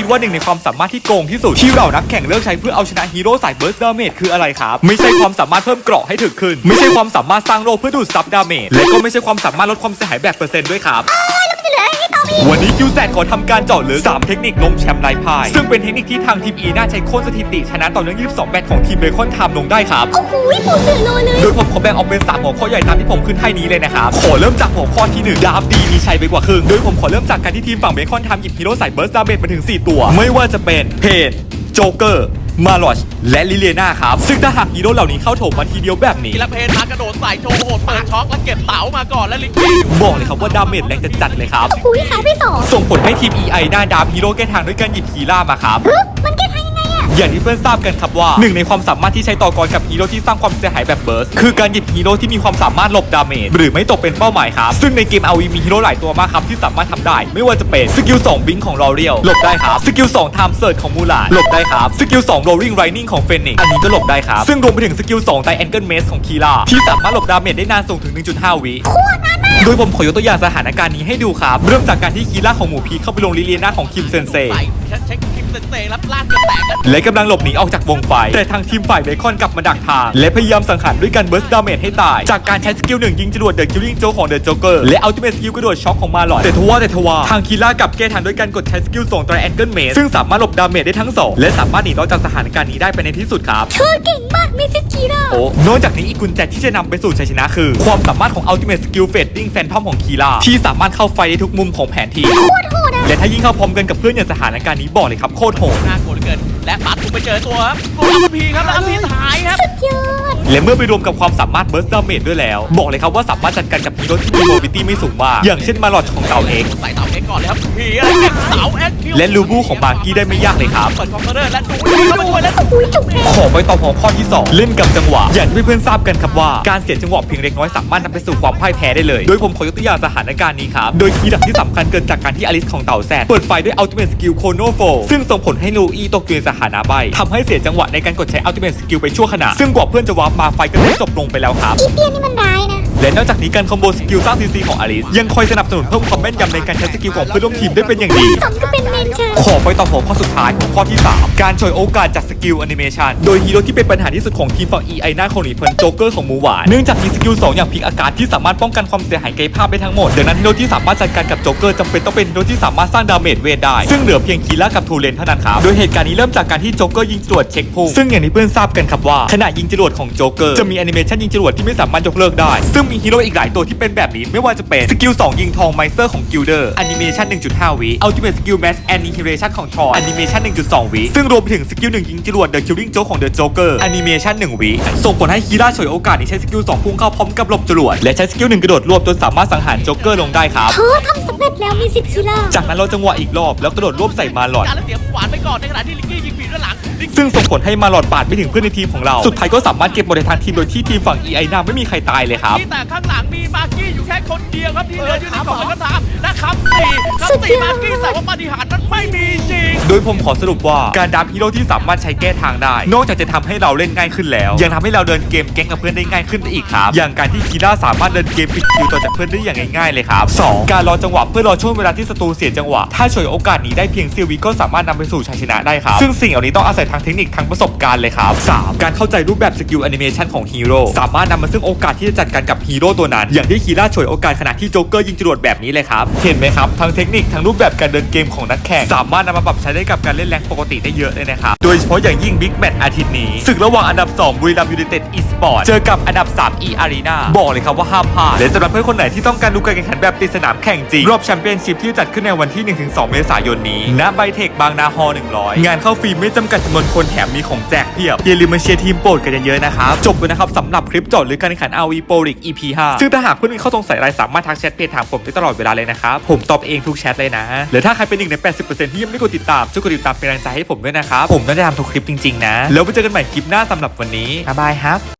คิดว่าหนึ่งในความสามารถที่โกงที่สุด ที่เรานักแข่งเลือกใช้เพื่อเอาชนะฮีโร่สายเบิร์สดาเมจคืออะไรครับ ไม่ใช่ความสามารถเพิ่มเกราะให้ถึกขึ้น ไม่ใช่ความสามารถสร้างโลเพื่อดูดซับดาเมจและก็ไม่ใช่ความสามารถลดความเสียหายแบบเปอร์เซ็นต์ด้วยครับ วันนี้คิวแซดขอทำการเจาะลึก 3 เทคนิคล้มแชมป์ไร้พ่าย ซึ่งเป็นเทคนิคที่ทางทีมอีน่าใช้โค่นสถิติ ชนะต่อเนื่อง 22 แมตช์ของทีมเบคอนไทม์ลงได้ครับ โอ้โหปูเสือโลเลย โดยผมขอแบ่งออกเป็น 3 หัวข้อใหญ่ตามที่ผมขึ้นให้นี้เลยนะครับ ขอเริ่มจากหัวข้อที่ 1 ดาบดีมีชัยไปกว่าครึ่ง โดยผมขอเริ่มจากการที่ทีมฝั่งเบคอนทำหยิบฮีโร่สายเบิร์สดาเมจมาถึง 4 ตัว ไม่ว่าจะเป็นเพนโจ๊กเกอร์ มาลอชและลิเลียนาครับ ซึ่งถ้าหากฮีโร่เหล่านี้เข้าโถมมาทีเดียวแบบนี้ทีละเพนมากระโดดใส่โชว์โหดเปิดช็อกแล้วเก็บเต๋ามาก่อนแล้วลิงกี้อยู่บอกเลยครับว่าดาเมจแรงจะจัดเลยครับ อุ้ยหายไปสองส่งผลให้ทีม EI หน้าดาบฮีโร่แก้ทางด้วยการหยิบคีล่ามาครับ ฮึมัน อย่างที่เพื่อนทราบกันครับว่าหนึ่งในความสามารถที่ใช้ต่อกรกับฮีโร่ที่สร้างความเสียหายแบบเบิร์สคือการหยิบฮีโร่ที่มีความสามารถหลบดาเมจหรือไม่ตกเป็นเป้าหมายครับซึ่งในเกม RV มีฮีโร่หลายตัวมากครับที่สามารถทำได้ ไม่ว่าจะเป็นสกิล2บิงของลอเรียลหลบได้ครับสกิล2 Time Search ของมูลาหลบได้ครับสกิล2 Rolling Lightning ของเฟนิกอันนี้ก็หลบได้ครับซึ่งรวมไปถึงสกิล2 Triangle Maze ของคีล่าที่สามารถหลบดาเมจได้นานสูงถึง 1.5 วิโคตรนานมา โดยผมขอยกตัวอย่างสถานการณ์นี้ให้ดูครับ เริ่มจากการที่คีล่าของหมูพีเข้าไปลงลิเลียนาของคิมเซนเซใส่ฉันเช็คคลิปเซนๆแล้วลากกันแตกกันและกำลังหลบหนีออกจากวงไฟ แต่ทางทีมฝ่ายเบคอนกลับมาดักทาง และพยายามสังหารด้วยการเบิร์สดาเมจให้ตาย จากการใช้สกิลหนึ่งยิงจรวดเดอะคิลลิ่งโจของเดอะโจ๊กเกอร์และอัลติเมทสกิลกระโดดช็อคของมาลอดแต่ทว่าแต่ทว่าทางคีล่ากลับแก้ทางด้วยการกดใช้สกิลส่งตรแอนเกิลเมสซึ่งสามารถหลบดาเมจได้ทั้งสองและสามารถหนีรอดจากสถานการณ์นี้ได้ไปในที่สุดครับเธอเก่งมากมิสซิสกีราโอ้นอกจากนี้อีกกุญแจที่จะนำไปสู่ชัยชนะคือ ความสามารถของ Ultimate Skill Fading Phantom ของคีล่าที่สามารถเข้าไฟได้ทุกมุมของแผนที่โคตรโหดอะและถ้ายิ่งเข้าพร้อมกันกับเพื่อนอย่างสถานการณ์นี้บอกเลยครับโคตรโหดน่ากลัวเหลือเกิน และปัดถูกไปเจอตัวครับตัวอัมพีครับแล้วอัมพีหายครับ สุดยอด และเมื่อไปรวมกับความสามารถเบิร์สดาเมจด้วยแล้ว บอกเลยครับว่าสามารถจัดการกับฮีโร่ที่มีโมบิลิตี้ไม่สูงมาก อย่างเช่นมาลอดของเต่าเองใส่เต๋าเอ็กก่อนเลยครับพีอะไรเก็บเต๋าเอ็กคิวและลูบูของบาร์กี้ได้ไม่ยากเลยครับเปิดคอมพิวเตอร์และดูดีเข้ามาช่วยแล้วอุ้ยจุกเลยขอไปต่อหัวข้อที่ 2 เล่นกับจังหวะ อย่างที่เพื่อนๆทราบกันครับว่าการเสียจังหวะเพียงเล็กน้อยสามารถนำไปสู่ความพ่ายแพ้ได้เลย โดยผมขอยกตัวอย่างสถานการณ์นี้ครับ โดยคีย์หลักที่สำคัญเกิดจากการที่อลิสของเต่าแซดเปิดไฟด้วย Ultimate Skill Chrono Flow ซึ่งส่งผลให้ลูอีตกอยู่ในสถานะใบทำให้เสียจังหวะในการกดใช้ Ultimate Skill ไปชั่วขณะซึ่งกว่าเพื่อนจะวาร์ปมาไฟก็ได้จบลงไปแล้วครับ อีเตียนี่มันร้ายนะ และนอกจากนี้การคอมโบสกิลสร้างซีซีของอลิสยังคอยสนับสนุนเพิ่มความแม่นยำในการใช้สกิลของเพื่อนร่วมทีมได้เป็นอย่างดี สมก็เป็นเมนเชอร์ขอไปต่อหัวข้อสุดท้ายของข้อที่ 3 การฉวยโอกาสจากสกิลแอนิเมชันโดยฮีโร่ที่เป็นปัญหาที่สุดของทีมฝั่ง EI หน้าของหนีเพลินโจ๊กเกอร์ของหมูหวานเนื่องจากมีสกิล2อย่างพลิกอากาศที่สามารถป้องกันความเสียหายกายภาพได้ทั้งหมดดังนั้นฮีโร่ที่สามารถจัดการกับโจ๊กเกอร์จำเป็นต้องเป็นฮีโร่ที่สามารถสร้างดาเมจเวทได้ ซึ่งเหลือเพียงคีล่ากับทูเลนเท่านั้นครับโดยเหตุการณ์นี้เริ่มจากการที่โจ๊กเกอร์ยิงจรวดเช็คพูซึ่งอย่างที่เพื่อนทราบกันครับว่าขณะยิงจรวดของโจ๊กเกอร์จะมีแอนิเมชันยิงจรวดที่ไม่สามารถยกเลิกได้ซึ่งมีฮีโร่อีกหลายตัวที่เป็นแบบนี้ ไม่ว่าจะเป็นสกิล2ยิงทองไมเซอร์ของกิลเดอร์แอนิเมชัน1.5วิอัลติเมทสกิลแมสแอนิเมชันของทรอนแอนิเมชัน1.2วิซึ่งรวมไปถึงสกิล1ยิงจรวดเดอะคิลลิ่งโจ๊กของเดอะโจ๊กเกอร์แอนิเมชัน1วิส่งผลให้คีร่าฉวยโอกาสนี้ใช้สกิล2พุ่งเข้าพร้อมกับหลบจรวดและใช้สกิล1กระโดดรวบจนสามารถสังหารโจ๊กเกอร์ลงได้ครับเธอทำสำเร็จแล้วมิสซิสกีราจากนั้นเราจังหวะอีกรอบแล้วกระโดดรวบใส่มาหลอดการแล้วเสียขวานไปก่อนในขณะที่ลิงกี้ยิงปีด้านหลังลิงกี้ซึ่งส่งผลให้มาหลอดปาดไปถึงเพื่อนในทีมของเรา สุดท้ายก็สามารถเก็บบอลในทางทีมโดยที่ทีมฝั่ง EI หน้าไม่มีใครตายเลยครับแต่ข้างหลังมีมาร์กี้อยู่แค่คนเดียวครับที่เหลืออยู่ในกล่องกระถางและคำสี่ สี่มากี้แต่ว่าปาฏิหารย์นั้นไม่มีจริง โดยผมขอสรุปว่าการดับฮีโร่ที่สามารถใช้แก้ทางได้ นอกจากจะทำให้เราเล่นง่ายขึ้นแล้ว ยังทำให้เราเดินเกมแก๊งกับเพื่อนได้ง่ายขึ้นไปอีกครับ อย่างการที่คีร่าสามารถเดินเกมปิดคิวต่อจากเพื่อนได้อย่างง่ายๆเลยครับ 2. การรอจังหวะเพื่อรอช่วงเวลาที่ศัตรูเสียจังหวะ ถ้าฉวยโอกาสนี้ได้เพียงเซียววิก็สามารถนำไปสู่ชัยชนะได้ครับ ซึ่งสิ่งเหล่านี้ต้องอาศัยทางเทคนิคทางประสบการณ์เลยครับ 3. การเข้าใจรูปแบบสกิลแอนิเมชันของฮีโร่สามารถนำมาซึ่งโอกาสที่จะจัดการกับฮีโร่ตัวนั้นอย่างที่คีร่าฉวยโอกาสขณะที่โจ๊กเกอร์ยิงจรวดแบบนี้เลยครับเห็นไหมครับทั้งเทคนิคทั้งรูปแบบการเดินเกมของนักแข่ง สามารถนำมาปรับใช้ได้กับการเล่นแรงปกติได้เยอะเลยนะครับ โดยเฉพาะอย่างยิ่งบิ๊กแมตช์อาทิตย์นี้ศึกระหว่างอันดับ 2บุรีรัมย์ยูไนเต็ดอีสปอร์ตเจอกับอันดับ 3 e arena บอกเลยครับว่าห้ามพลาดและสำหรับเพื่อนคนไหนที่ต้องการดูการแข่งขันแบบติดสนามแข่งจริงรอบแชมเปี้ยนชิพที่จัดขึ้นในวันที่ 1-2 เมษายนนี้ณไบเทคบางนาฮอล100 งานเข้าฟรีไม่จำกัดจำนวนคนแถมมีของแจกเพียบอย่าลืมมาเชียร์ทีมโปรดกันเยอะๆนะครับจบเลยนะครับสำหรับคลิปจอดหรือการแข่งขัน RV Pro League EP 5ซึ่งถ้าหากเพื่อนมีข้อสงสัยอะไรสามารถทักแชทเพจถามผมได้ตลอดเวลาเลยนะครับผมตอบเองทุกแชทเลยนะ หรือถ้าใครเป็นหนึ่งใน 80%ที่ยังไม่ได้กดติดตามช่วยกดติดตามเป็นกำลังใจให้ผมด้วยนะครับ ผมต้องจะทำทุกคลิปจริงๆนะ แล้วไว้เจอกันใหม่คลิปหน้าสำหรับวันนี้บ๊ายบายครับ